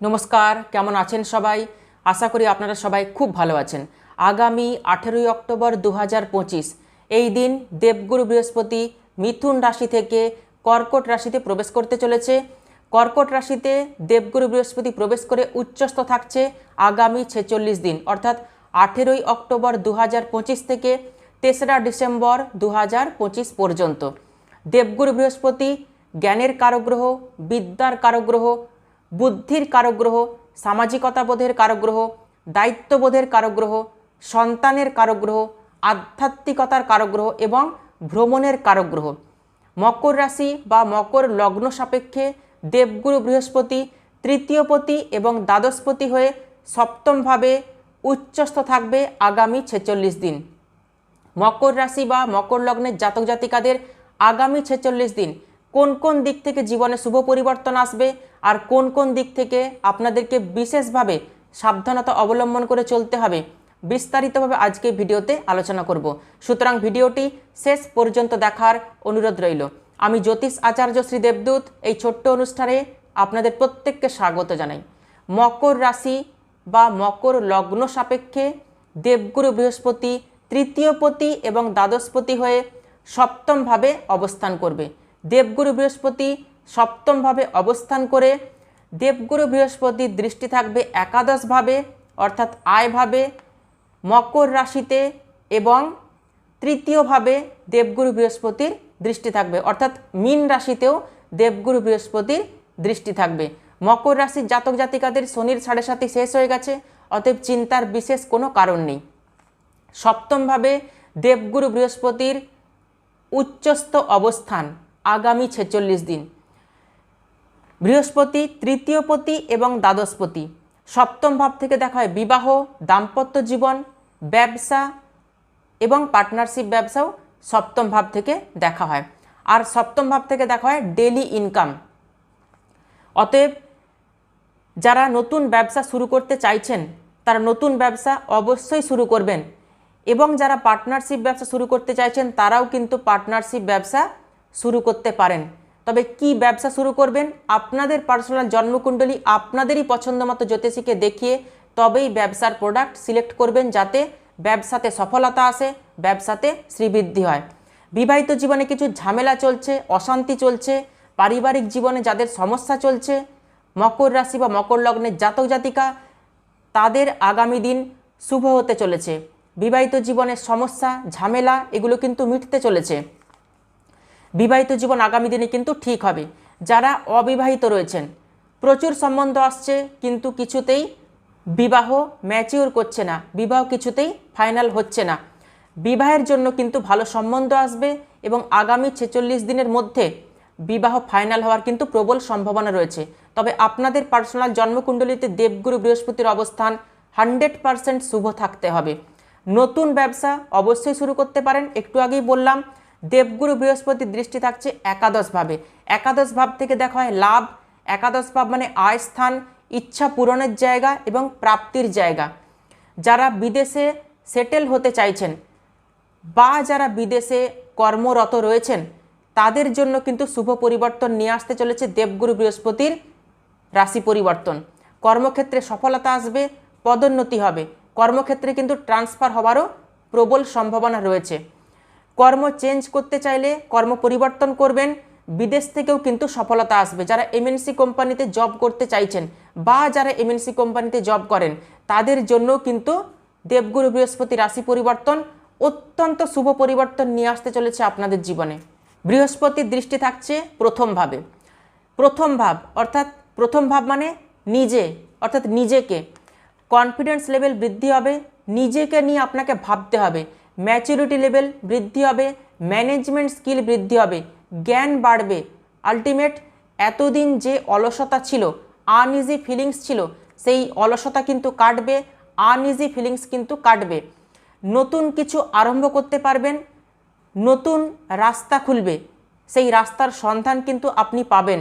নমস্কার, কেমন আছেন সবাই? আশা করি আপনারা সবাই খুব ভালো আছেন। আগামী আঠেরোই অক্টোবর দু হাজার পঁচিশ, এই দিন দেবগুরু বৃহস্পতি মিথুন রাশি থেকে কর্কট রাশিতে প্রবেশ করতে চলেছে। কর্কট রাশিতে দেবগুরু বৃহস্পতি প্রবেশ করে উচ্চস্থ থাকছে আগামী ছেচল্লিশ দিন, অর্থাৎ আঠেরোই অক্টোবর দু হাজার পঁচিশ থেকে তেসরা ডিসেম্বর দু হাজার পঁচিশ পর্যন্ত। দেবগুরু বৃহস্পতি জ্ঞানের কারগ্রহ, বিদ্যার কারগ্রহ বুদ্ধির কারগ্রহ, সামাজিকতাবোধের কারগ্রহ, দায়িত্ববোধের কারগ্রহ, সন্তানের কারগ্রহ, আধ্যাত্মিকতার কারগ্রহ এবং ভ্রমণের কারগ্রহ। মকর রাশি বা মকর লগ্ন সাপেক্ষে দেবগুরু বৃহস্পতি তৃতীয়পতি এবং দ্বাদশপতি হয়ে সপ্তমভাবে উচ্চস্থ থাকবে আগামী ছেচল্লিশ দিন। মকর রাশি বা মকর লগ্নের জাতক জাতিকাদের আগামী ছেচল্লিশ দিন কোন কোন দিক থেকে জীবনে শুভ পরিবর্তন আসবে আর কোন কোন দিক থেকে আপনাদেরকে বিশেষভাবে সাবধানতা অবলম্বন করে চলতে হবে, বিস্তারিতভাবে আজকে ভিডিওতে আলোচনা করব। সুতরাং ভিডিওটি শেষ পর্যন্ত দেখার অনুরোধ রইল। আমি জ্যোতিষ আচার্য শ্রী দেবদূত, এই ছোট্ট অনুষ্ঠানে আপনাদের প্রত্যেককে স্বাগত জানাই। মকর রাশি বা মকর লগ্ন সাপেক্ষে দেবগুরু বৃহস্পতি তৃতীয়পতি এবং দ্বাদশপতি হয়ে সপ্তমভাবে অবস্থান করবে। দেবগুরু বৃহস্পতি সপ্তমভাবে অবস্থান করে, দেবগুরু বৃহস্পতির দৃষ্টি থাকবে একাদশভাবে, অর্থাৎ আয়ভাবে, মকর রাশিতে এবং তৃতীয়ভাবে দেবগুরু বৃহস্পতির দৃষ্টি থাকবে, অর্থাৎ মীন রাশিতেও দেবগুরু বৃহস্পতির দৃষ্টি থাকবে। মকর রাশির জাতক জাতিকাদের শনির সাড়ে সাথে শেষ হয়ে গেছে, অতএব চিন্তার বিশেষ কোনো কারণ নেই। সপ্তমভাবে দেবগুরু বৃহস্পতির উচ্চস্থ অবস্থান আগামী ছেচল্লিশ দিন। বৃহস্পতি তৃতীয়পতি এবং দ্বাদশপতি সপ্তম ভাব থেকে দেখা হয় বিবাহ, দাম্পত্য জীবন, ব্যবসা এবং পার্টনারশিপ ব্যবসাও সপ্তম ভাব থেকে দেখা হয়। আর সপ্তম ভাব থেকে দেখা হয় ডেলি ইনকাম অতএব যারা নতুন ব্যবসা শুরু করতে চাইছেন, তারা নতুন ব্যবসা অবশ্যই শুরু করবেন। এবং যারা পার্টনারশিপ ব্যবসা শুরু করতে চাইছেন, তারাও কিন্তু পার্টনারশিপ ব্যবসা শুরু করতে পারেন। তবে কি ব্যবসা শুরু করবেন? আপনাদের পার্সোনাল জন্মকুণ্ডলী আপনাদেরই পছন্দ মতো জ্যোতিষীকে দেখিয়ে তবেই ব্যবসার প্রোডাক্ট সিলেক্ট করবেন যাতে ব্যবসাতে সফলতা আসে, ব্যবসাতে শ্রীবৃদ্ধি হয়। বিবাহিত জীবনে কিছু ঝামেলা চলছে, অশান্তি চলছে, পারিবারিক জীবনে যাদের সমস্যা চলছে, মকর রাশি বা মকর লগ্নের জাতক জাতিকা, তাদের আগামী দিন শুভ হতে চলেছে। বিবাহিত জীবনের সমস্যা, ঝামেলা, এগুলো কিন্তু মিটতে চলেছে। বিবাহিত জীবন আগামী দিনে কিন্তু ঠিক হবে। যারা অবিবাহিত রয়েছেন, প্রচুর সম্বন্ধ আসছে, কিন্তু কিছুতেই বিবাহ ম্যাচিওর করছে না, বিবাহ কিছুতেই ফাইনাল হচ্ছে না। বিবাহের জন্য কিন্তু ভালো সম্বন্ধ আসবে এবং আগামী ছেচল্লিশ দিনের মধ্যে বিবাহ ফাইনাল হওয়ার কিন্তু প্রবল সম্ভাবনা রয়েছে। তবে আপনাদের পার্সোনাল জন্মকুণ্ডলিতে দেবগুরু বৃহস্পতির অবস্থান হান্ড্রেড পারসেন্ট শুভ থাকতে হবে। নতুন ব্যবসা অবশ্যই শুরু করতে পারেন, একটু আগেই বললাম দেবগুরু বৃহস্পতির দৃষ্টি থাকছে একাদশ ভাবে। একাদশ ভাব থেকে দেখা হয় লাভ, একাদশ ভাব মানে আয় স্থান ইচ্ছা পূরণের জায়গা এবং প্রাপ্তির জায়গা। যারা বিদেশে সেটেল হতে চাইছেন বা যারা বিদেশে কর্মরত রয়েছেন, তাদের জন্য কিন্তু শুভ পরিবর্তন নিয়ে আসতে চলেছে দেবগুরু বৃহস্পতির রাশি পরিবর্তন। কর্মক্ষেত্রে সফলতা আসবে, পদোন্নতি হবে। কর্মক্ষেত্রে কিন্তু ট্রান্সফার হওয়ারও প্রবল সম্ভাবনা রয়েছে। কর্ম চেঞ্জ করতে চাইলে কর্ম পরিবর্তন করবেন। বিদেশ থেকেও কিন্তু সফলতা আসবে। যারা এমএনসি কোম্পানিতে জব করতে চাইছেন বা যারা এমএনসি কোম্পানিতে জব করেন, তাদের জন্য কিন্তু দেবগুরু বৃহস্পতি রাশি পরিবর্তন অত্যন্ত শুভ পরিবর্তন নিয়ে আসতে চলেছে আপনাদের জীবনে। বৃহস্পতির দৃষ্টি থাকছে প্রথম ভাবে। প্রথম ভাব, অর্থাৎ প্রথম ভাব মানে নিজে, অর্থাৎ নিজেকে। কনফিডেন্স লেভেল বৃদ্ধি হবে। নিজেকে নিয়ে আপনাকে ভাবতে হবে। ম্যাচুরিটি লেভেল বৃদ্ধি হবে ম্যানেজমেন্ট স্কিল বৃদ্ধি হবে, জ্ঞান বাড়বে। আলটিমেট এতদিন যে অলসতা ছিল আনইজি ফিলিংস ছিল, সেই অলসতা কিন্তু কাটবে আনইজি ফিলিংস কিন্তু কাটবে। নতুন কিছু আরম্ভ করতে পারবেন, নতুন রাস্তা খুলবে, সেই রাস্তার সন্ধান কিন্তু আপনি পাবেন।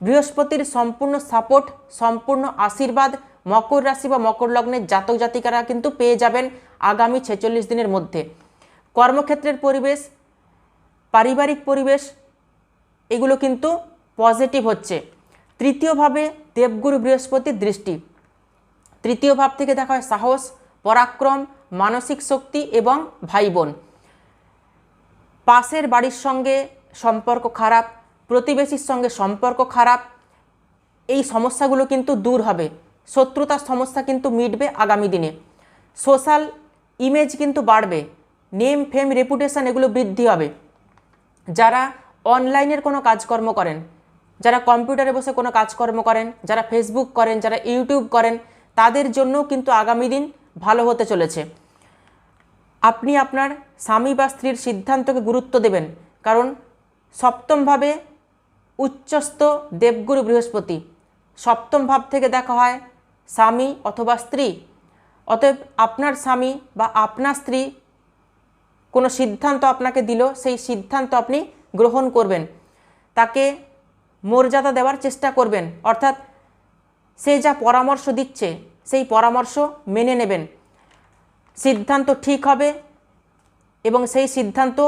বৃহস্পতির সম্পূর্ণ সাপোর্ট সম্পূর্ণ আশীর্বাদ মকর রাশি বা মকর লগ্নের জাতক জাতিকারা কিন্তু পেয়ে যাবেন আগামী ছেচল্লিশ দিনের মধ্যে। কর্মক্ষেত্রের পরিবেশ, পারিবারিক পরিবেশ, এগুলো কিন্তু পজিটিভ হচ্ছে। তৃতীয়ভাবে দেবগুরু বৃহস্পতির দৃষ্টি। তৃতীয় ভাব থেকে দেখা হয় সাহস, পরাক্রম, মানসিক শক্তি এবং ভাই বোন পাশের বাড়ির সঙ্গে সম্পর্ক খারাপ, প্রতিবেশীর সঙ্গে সম্পর্ক খারাপ, এই সমস্যাগুলো কিন্তু দূর হবে। শত্রুতার সমস্যা কিন্তু মিটবে আগামী দিনে। সোশ্যাল ইমেজ কিন্তু বাড়বে, নেম, ফেম, রেপুটেশন এগুলো বৃদ্ধি হবে। যারা অনলাইনের কোনো কাজকর্ম করেন, যারা কম্পিউটারে বসে কোনো কাজকর্ম করেন, যারা ফেসবুক করেন, যারা ইউটিউব করেন, তাদের জন্যও কিন্তু আগামী দিন ভালো হতে চলেছে। আপনি আপনার স্বামী বা স্ত্রীর সিদ্ধান্তকে গুরুত্ব দেবেন, কারণ সপ্তমভাবে উচ্চস্থ দেবগুরু বৃহস্পতি। সপ্তম ভাব থেকে দেখা হয় স্বামী অথবা স্ত্রী, অতএব আপনার স্বামী বা আপনার স্ত্রী কোনো সিদ্ধান্ত আপনাকে দিল, সেই সিদ্ধান্ত আপনি গ্রহণ করবেন। তাকে মর্যাদা দেওয়ার চেষ্টা করবেন। অর্থাৎ সে যা পরামর্শ দিচ্ছে, সেই পরামর্শ মেনে নেবেন। সিদ্ধান্ত ঠিক হবে এবং সেই সিদ্ধান্ত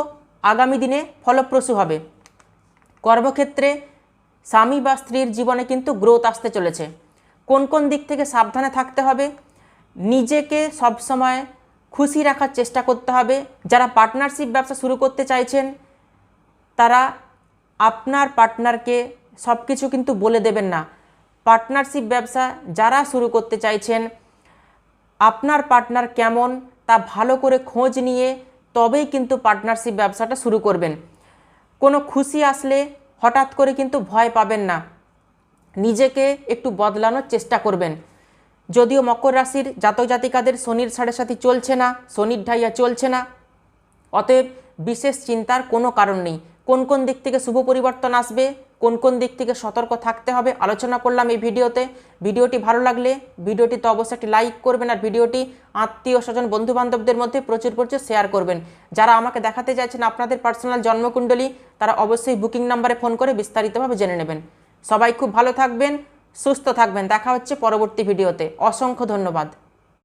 আগামী দিনে ফলপ্রসূ হবে। কর্মক্ষেত্রে স্বামী বা স্ত্রীর জীবনে কিন্তু গ্রোথ আসতে চলেছে। কোন কোন দিক থেকে সাবধানে থাকতে হবে? নিজেকে সবসময় খুশি রাখার চেষ্টা করতে হবে। যারা পার্টনারশিপ ব্যবসা শুরু করতে চাইছেন, তারা আপনার পার্টনারকে সব কিছু কিন্তু বলে দেবেন না। পার্টনারশিপ ব্যবসা যারা শুরু করতে চাইছেন, আপনার পার্টনার কেমন, তা ভালো করে খোঁজ নিয়ে তবেই কিন্তু পার্টনারশিপ ব্যবসাটা শুরু করবেন। কোনো খুশি আসলে হঠাৎ করে কিন্তু ভয় পাবেন না। নিজেকে একটু বদলানোর চেষ্টা করবেন। যদিও মকর রাশির জাতক জাতিকাদের শনির সাড়ে সাথী চলছে না, শনির ঢাইয়া চলছে না। অতএব বিশেষ চিন্তার কোনো কারণ নেই। কোন কোন দিক থেকে শুভ পরিবর্তন আসবে, কোন কোন দিক থেকে সতর্ক থাকতে হবে আলোচনা করলাম এই ভিডিওতে। ভিডিওটি ভালো লাগলে ভিডিওটি তো অবশ্যই একটি লাইক করবেন আর ভিডিওটি আত্মীয় স্বজন বন্ধু বান্ধবদের মধ্যে প্রচুর প্রচুর শেয়ার করবেন। যারা আমাকে দেখাতে চাইছেন আপনাদের পার্সোনাল জন্মকুণ্ডলী, তারা অবশ্যই বুকিং নাম্বারে ফোন করে বিস্তারিতভাবে জেনে নেবেন। সবাই খুব ভালো থাকবেন সুস্থ থাকবেন। দেখা হচ্ছে পরবর্তী ভিডিওতে। অসংখ্য ধন্যবাদ।